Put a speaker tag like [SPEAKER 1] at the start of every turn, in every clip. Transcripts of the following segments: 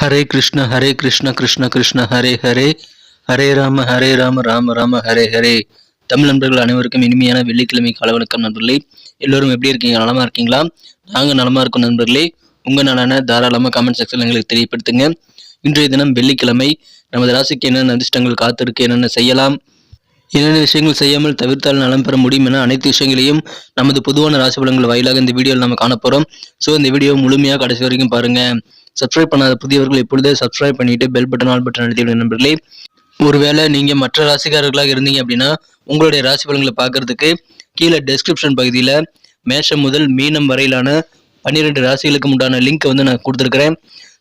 [SPEAKER 1] ஹரே கிருஷ்ண ஹரே கிருஷ்ண கிருஷ்ண கிருஷ்ண ஹரே ஹரே. ஹரே ராம ஹரே ராம ராம ராம ஹரே ஹரே. தமிழ் நண்பர்கள் அனைவருக்கும் இனிமையான வெள்ளிக்கிழமை கால வணக்கம் நண்பர்களே. எல்லோரும் எப்படி இருக்கீங்க? நலமா இருக்கீங்களா? நாங்க நலமா இருக்கோம் நண்பர்களே. உங்க நலனை தாராளமா கமெண்ட் செக்ஷன் எங்களுக்கு தெரியப்படுத்துங்க. இன்றைய தினம் வெள்ளிக்கிழமை. நமது ராசிக்கு என்னென்ன அதிர்ஷ்டங்கள் காத்திருக்கு என்னென்ன செய்யலாம் என்னென்ன விஷயங்கள் செய்யாமல் தவிர்த்தால் நலம் பெற முடியும் என அனைத்து விஷயங்களையும் நமது பொதுவான ராசி பலன்கள் வாயிலாக இந்த வீடியோவில் நம்ம காணப்போகிறோம் ஸோ இந்த வீடியோ முழுமையாக கடைசி வரைக்கும் பாருங்க. சப்ஸ்கிரைப் பண்ணாத புதியவர்கள் இப்பொழுதே சப்ஸ்கிரைப் பண்ணிட்டு பெல் பட்டன் ஆல் பட்டன் அழுத்தி நண்பர்களே. ஒருவேளை நீங்க மற்ற ராசிக்காரர்களாக இருந்தீங்க அப்படின்னா உங்களுடைய ராசி பலன்களை பார்க்கறதுக்கு கீழே டெஸ்கிரிப்ஷன் பகுதியில் மேஷம் முதல் மீனம் வரையிலான பன்னிரெண்டு ராசிகளுக்கு உண்டான லிங்க்கை வந்து நான் கொடுத்துருக்குறேன்.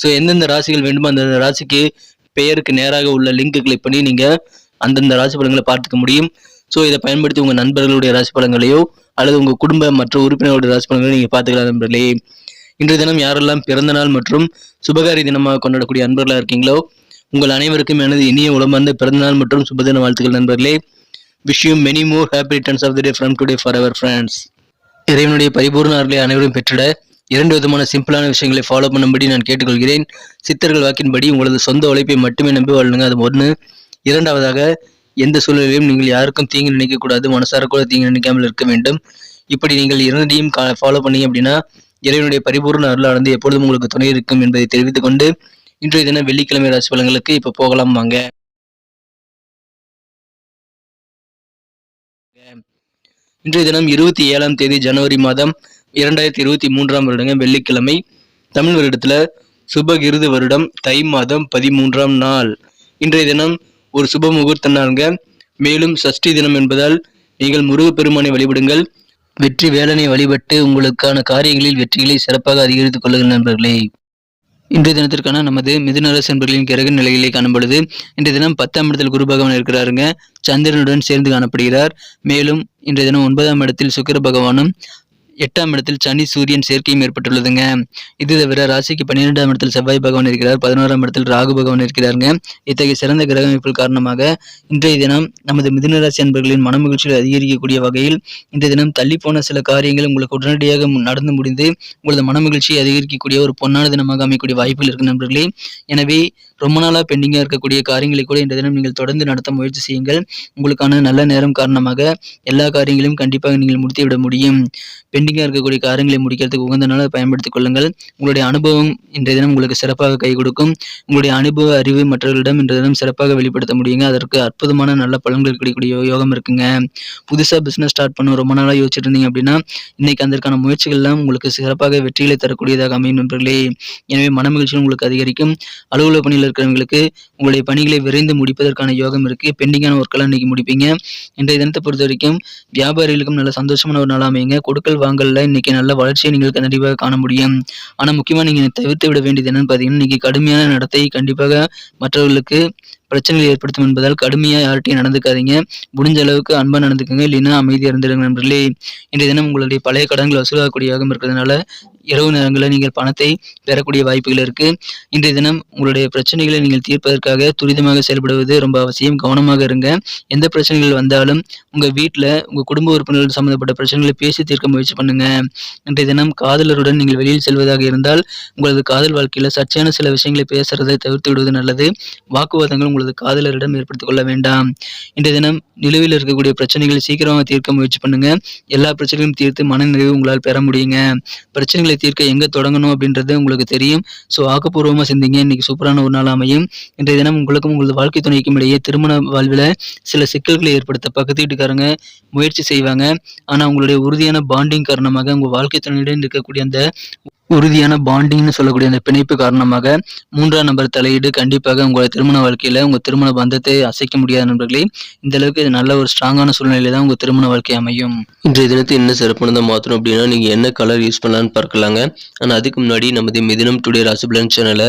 [SPEAKER 1] ஸோ எந்தெந்த ராசிகள் வேண்டுமோ அந்தந்த ராசிக்கு பெயருக்கு நேராக உள்ள லிங்க் கிளிக் பண்ணி நீங்கள் அந்தந்த ராசி பலன்களை பார்த்துக்க முடியும். ஸோ இதை பயன்படுத்தி உங்கள் நண்பர்களுடைய ராசி பலன்களையோ அல்லது உங்கள் குடும்ப மற்ற உறுப்பினர்களுடைய ராசி பலன்களையும் நீங்கள் பார்த்துக்கலாம் நண்பர்களே. இன்றைய தினம் யாரெல்லாம் பிறந்த நாள் மற்றும் சுபகாரி தினமாக கொண்டாடக்கூடிய அன்பர்களாக இருக்கீங்களோ உங்கள் அனைவருக்கும் எனது இனிய உளமார்ந்த பிறந்தநாள் மற்றும் சுபதின வாழ்த்துக்கள் நண்பர்களே. விஷயம் many more happy returns of the day from today for our friends இறைவனுடைய பரிபூர்ண அருளை அனைவரும் பெற்றிட இரண்டு விதமான சிம்பிளான விஷயங்களை ஃபாலோ பண்ணும்படி நான் கேட்டுக்கொள்கிறேன். சித்தர்கள் வாக்கின்படி உங்களது சொந்த உழைப்பை மட்டுமே நம்பி வாழுங்க. அது ஒன்று இரண்டாவதாக எந்த சூழ்நிலையிலும் நீங்கள் யாருக்கும் தீங்கு நினைக்கக்கூடாது. மனசார கூட தீங்கு நினைக்காமல் இருக்க வேண்டும். இப்படி நீங்கள் இரண்டையும் ஃபாலோ பண்ணீங்க அப்படின்னா இறைவனுடைய பரிபூர்ண அருளானது எப்பொழுதும் உங்களுக்கு துணை இருக்கும் என்பதை தெரிவித்துக் கொண்டு இன்றைய தினம் வெள்ளிக்கிழமை ராசி பலன்களுக்கு இப்போ போகலாம் வாங்க. இன்றைய தினம் இருபத்தி ஏழாம் தேதி ஜனவரி மாதம் இரண்டாயிரத்தி இருபத்தி மூன்றாம் வருடங்க வெள்ளிக்கிழமை. தமிழ் வருடத்துல சுபகிருது வருடம் தை மாதம் பதிமூன்றாம் நாள். இன்றைய தினம் ஒரு சுப முகூர்த்த நாளுங்க. மேலும் சஷ்டி தினம் என்பதால் நீங்கள் முருகப்பெருமானை வழிபடுங்கள். வெற்றி வேலனை வழிபட்டு உங்களுக்கான காரியங்களில் வெற்றிகளை சிறப்பாக அதிகரித்துக் கொள்ளுங்கள் நண்பர்களே. இன்றைய தினத்திற்கான நமது மிதுனரசு என்பர்களின் கிரக நிலைகளை காணப்படுது இன்றைய தினம் பத்தாம் இடத்தில் குரு பகவான் இருக்கிறாருங்க. சந்திரனுடன் சேர்ந்து காணப்படுகிறார். மேலும் இன்றைய தினம் ஒன்பதாம் இடத்தில் சுக்கிர பகவானும் எட்டாம் இடத்தில் சனி சூரியன் சேர்க்கையும் ஏற்பட்டுள்ளதுங்க. இது தவிர ராசிக்கு பன்னிரெண்டாம் இடத்தில் செவ்வாய் பகவான் இருக்கிறார் பதினோராம் இடத்தில் ராகு பகவான் இருக்கிறாருங்க. இத்தகைய சிறந்த கிரக அமைப்புகள் காரணமாக இன்றைய தினம் நமது மிதுனராசி ராசி அன்பர்களின் மனமகிழ்ச்சியை அதிகரிக்கக்கூடிய வகையில் இன்றைய தினம் தள்ளி போன சில காரியங்கள் உங்களுக்கு உடனடியாக நடந்து முடிந்து உங்களது மனமகிழ்ச்சியை அதிகரிக்கக்கூடிய ஒரு பொன்னான தினமாக அமையக்கூடிய வாய்ப்புகள் இருக்கு நண்பர்களே. எனவே ரொம்ப நாளாக பெண்டிங்காக இருக்கக்கூடிய காரியங்களை கூட இன்றைய தினம் நீங்கள் தொடர்ந்து நடத்த முயற்சி செய்யுங்கள். உங்களுக்கான நல்ல நேரம் காரணமாக எல்லா காரியங்களையும் கண்டிப்பாக நீங்கள் முடித்து விட முடியும். பெண்டிங்காக இருக்கக்கூடிய காரியங்களை முடிக்கிறதுக்கு உகந்த நாளை பயன்படுத்திக் கொள்ளுங்கள். உங்களுடைய அனுபவம் இன்றைய தினம் உங்களுக்கு சிறப்பாக கை கொடுக்கும். உங்களுடைய அனுபவ அறிவு மற்றவர்களிடம் இன்றைய தினம் சிறப்பாக வெளிப்படுத்த முடியுங்க. அதற்கு அற்புதமான நல்ல பலன்கள் கிடைக்கக்கூடிய யோகம் இருக்குங்க. புதுசாக பிஸ்னஸ் ஸ்டார்ட் பண்ண ரொம்ப நாளாக யோசிச்சுட்டு இருந்தீங்க அப்படின்னா இன்னைக்கு அதற்கான முயற்சிகள் எல்லாம் உங்களுக்கு சிறப்பாக வெற்றிகளை தரக்கூடியதாக அமையும் நண்பர்களே. எனவே மனமகிழ்ச்சி உங்களுக்கு அதிகரிக்கும். அலுவலக பணியில் இருக்கிறவங்களுக்கு உங்களுடைய பணிகளை விரைந்து முடிப்பதற்கான யோகம் இருக்கு. பெண்டிங்கான ஒர்க்கெல்லாம் இன்னைக்கு முடிப்பீங்க. இன்றைய தினத்தை பொறுத்த வரைக்கும் வியாபாரிகளுக்கும் நல்ல சந்தோஷமான ஒரு நாள் அமையுங்க. கொடுக்கல் வாங்கல்ல இன்னைக்கு நல்ல வளர்ச்சியை நீங்கள் கண்டிப்பாக காண முடியும். ஆனால் முக்கியமாக நீங்கள் தவிர்த்து விட வேண்டியது என்னென்னு பார்த்தீங்கன்னா இன்னைக்கு கடுமையான நடத்தை கண்டிப்பாக மற்றவர்களுக்கு பிரச்சனைகள் ஏற்படுத்தும் என்பதால் கடுமையாக யார்கிட்டையும் நடந்துக்காதீங்க. முடிஞ்ச அளவுக்கு அன்பாக நடந்துக்கோங்க. இல்லைன்னா அமைதியாக இருந்துடுங்க நண்பர்களே. இன்றைய தினம் உங்களுடைய பழைய கடன்கள் வசூலாகக்கூடிய இருக்கிறதுனால இரவு நேரங்களில் நீங்கள் பணத்தை பெறக்கூடிய வாய்ப்புகள் இருக்கு. இன்றைய தினம் உங்களுடைய பிரச்சனைகளை நீங்கள் தீர்ப்பதற்காக துரிதமாக செயல்படுவது ரொம்ப அவசியம். கவனமாக இருங்க. எந்த பிரச்சனைகள் வந்தாலும் உங்க வீட்டில் உங்க குடும்ப உறுப்பினர்கள் சம்பந்தப்பட்ட பிரச்சனைகளை பேசி தீர்க்க முயற்சி பண்ணுங்க. இன்றைய தினம் காதலருடன் நீங்கள் வெளியில் செல்வதாக இருந்தால் உங்களது காதல் வாழ்க்கையில் சர்ச்சையான சில விஷயங்களை பேசுறதை தவிர்த்து விடுவது நல்லது. வாக்குவாதங்கள் உங்களது காதலரிடம் ஏற்படுத்திக் கொள்ள வேண்டாம். இன்றைய தினம் நிலுவையில் இருக்கக்கூடிய பிரச்சனைகளை சீக்கிரமாக தீர்க்க முயற்சி பண்ணுங்க. எல்லா பிரச்சனைகளும் தீர்த்து மனநிறைவு உங்களால் பெற முடியுங்க. பிரச்சனைகளை தீர்க்க எங்க தொடங்கணும் அப்படின்றது உங்களுக்கு தெரியும். ஸோ ஆக்கப்பூர்வமாக சிந்திங்க. இன்னைக்கு சூப்பரான ஒரு நாள் அமையும். இன்றைய தினம் உங்களுக்கும் உங்களது வாழ்க்கை துணைக்கும் இடையே திருமண வாழ்வில் சில சிக்கல்களை ஏற்படுத்த பக்கத்து வீட்டுக்காரங்க முயற்சி செய்வாங்க. ஆனால் உங்களுடைய உறுதியான பாண்டிங் காரணமாக உங்கள் வாழ்க்கை துணையுடன் இருக்கக்கூடிய அந்த உறுதியான பாண்டிங்னு சொல்லக்கூடிய அந்த பிணைப்பு காரணமாக மூன்றாம் நபர் தலையீடு கண்டிப்பாக உங்களோட திருமண வாழ்க்கையில உங்க திருமண பந்தத்தை அசைக்க முடியாத நண்பர்களே. இந்த அளவுக்கு இது நல்ல ஒரு ஸ்ட்ராங்கான சூழ்நிலையில தான் உங்க திருமண வாழ்க்கை அமையும்.
[SPEAKER 2] இன்றைய தினத்தை என்ன சிறப்பானதாக மாற்றணும் அப்படின்னா நீங்கள் என்ன கலர் யூஸ் பண்ணலான்னு பார்க்கலாங்க. ஆனால் அதுக்கு முன்னாடி நமது மிதினம் டுடே ராசிபலன் சேனலை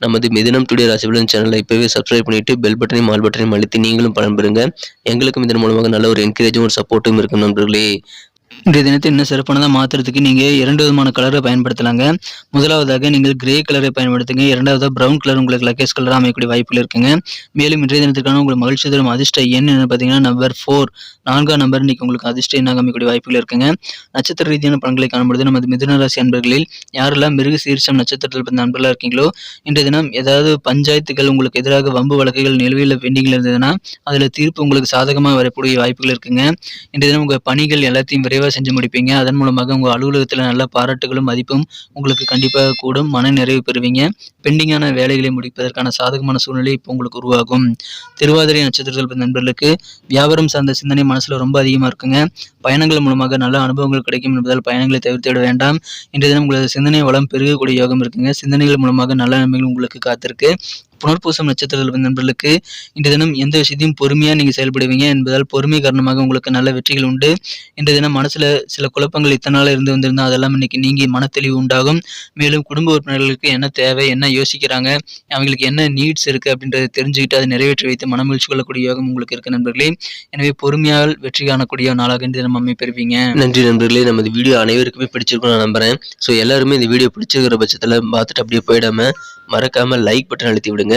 [SPEAKER 2] நமது மிதினம் டுடே ராசிபலன் சேனலை இப்போவே சப்ஸ்கிரைப் பண்ணிட்டு பெல் பட்டனையும் ஆல் பட்டனையும் அழுத்தி நீங்களும் பலன் பெறுங்க. எங்களுக்கும் இதன் மூலமாக நல்ல ஒரு என்கரேஜும் ஒரு சப்போர்ட்டும் இருக்கும் நண்பர்களே.
[SPEAKER 1] இன்றைய தினத்தை இன்னும் சிறப்பானதாக மாற்றுறதுக்கு நீங்கள் இரண்டு விதமான கலரை பயன்படுத்தலாங்க. முதலாவதாக நீங்கள் கிரே கலரை பயன்படுத்துங்க. இரண்டாவதாக ப்ரௌன் கலர் உங்களுக்கு லக்கேஜ் கலராக அமையக்கூடிய வாய்ப்பில் இருக்குங்க. மேலும் இன்றைய தினத்துக்கான உங்களுக்கு மகிழ்ச்சி தரும் அதிர்ஷ்ட எண் என்ன பார்த்தீங்கன்னா நம்பர் ஃபோர் நான்காம் நம்பர் இன்னைக்கு உங்களுக்கு அதிர்ஷ்ட எண்ணாக அமையக்கூடிய வாய்ப்புகள் இருக்குங்க. நட்சத்திர ரீதியான பலன்களை காணும்பொழுது நமது மிதுன ராசி அன்பர்களில் யாரெல்லாம் மிருக சீர்ஷம் நட்சத்திரத்தில் பிறந்த நண்பர்களாக இருக்கீங்களோ இன்றைய தினம் ஏதாவது பஞ்சாயத்துகள் உங்களுக்கு எதிராக வம்பு வழக்குகள் நிலுவையில் பெண்டிங்கில் இருந்ததுன்னா அதில் தீர்ப்பு உங்களுக்கு சாதகமாக வரக்கூடிய வாய்ப்புகள் இருக்குங்க. இன்றைய தினம் உங்கள் பணிகள் எல்லாத்தையும் விரைவாக செஞ்சு முடிப்பீங்க. அதன் மூலமாக உங்கள் அலுவலகத்தில் நல்ல பாராட்டுகளும் மதிப்பும் உங்களுக்கு கண்டிப்பாக கூடும். மன நிறைவு பெறுவீங்க. பெண்டிங்கான வேலைகளை முடிப்பதற்கான சாதகமான சூழ்நிலை இப்போ உங்களுக்கு உருவாகும். திருவாதிரை நட்சத்திரத்தில் பிறந்த நண்பர்களுக்கு வியாபாரம் சார்ந்த சிந்தனை மனசில் ரொம்ப அதிகமாக இருக்குங்க. பயணங்கள் மூலமாக நல்ல அனுபவங்கள் கிடைக்கும் என்பதால் பயணங்களை தவிர்த்து விட வேண்டாம். இன்றைய தினம் உங்களது சிந்தனை வளம் பெருகக்கூடிய யோகம் இருக்குங்க. சிந்தனைகள் மூலமாக நல்ல நன்மைகள் உங்களுக்கு காத்திருக்கு. புனர்பூசம் நட்சத்திரத்தில் பிறந்த நண்பர்களுக்கு இன்றைய தினம் எந்த விஷயத்தையும் பொறுமையாக நீங்கள் செயல்படுவீங்க என்பதால் பொறுமை காரணமாக உங்களுக்கு நல்ல வெற்றிகள் உண்டு. இன்றைய தினம் மனசில் சில குழப்பங்கள் இத்தனை நாள் இருந்து வந்திருந்தால் அதெல்லாம் இன்னைக்கு நீங்கி மனத்தெளிவு உண்டாகும். மேலும் குடும்ப உறுப்பினர்களுக்கு என்ன தேவை என்ன யோசிக்கிறாங்க அவங்களுக்கு என்ன நீட்ஸ் இருக்குது அப்படின்றத தெரிஞ்சுக்கிட்டு அதை நிறைவேற்றி வைத்து மனமகிழ்ச்சி கொள்ளக்கூடிய யோகம் உங்களுக்கு இருக்கு நண்பர்களே. எனவே பொறுமையால் வெற்றி காணக்கூடிய நாளாக இன்றைய தினம் அமை பெறுவீங்க.
[SPEAKER 2] நன்றி நண்பர்களே. நமது வீடியோ அனைவருக்குமே பிடிச்சிருக்கும் நான் நம்புறேன். ஸோ எல்லாருமே இந்த வீடியோ பிடிச்சிருக்கிற பட்சத்தில் பார்த்துட்டு அப்படியே போயிடாம மறக்காம லைக் பட்டன் அழுத்தி விடுங்க.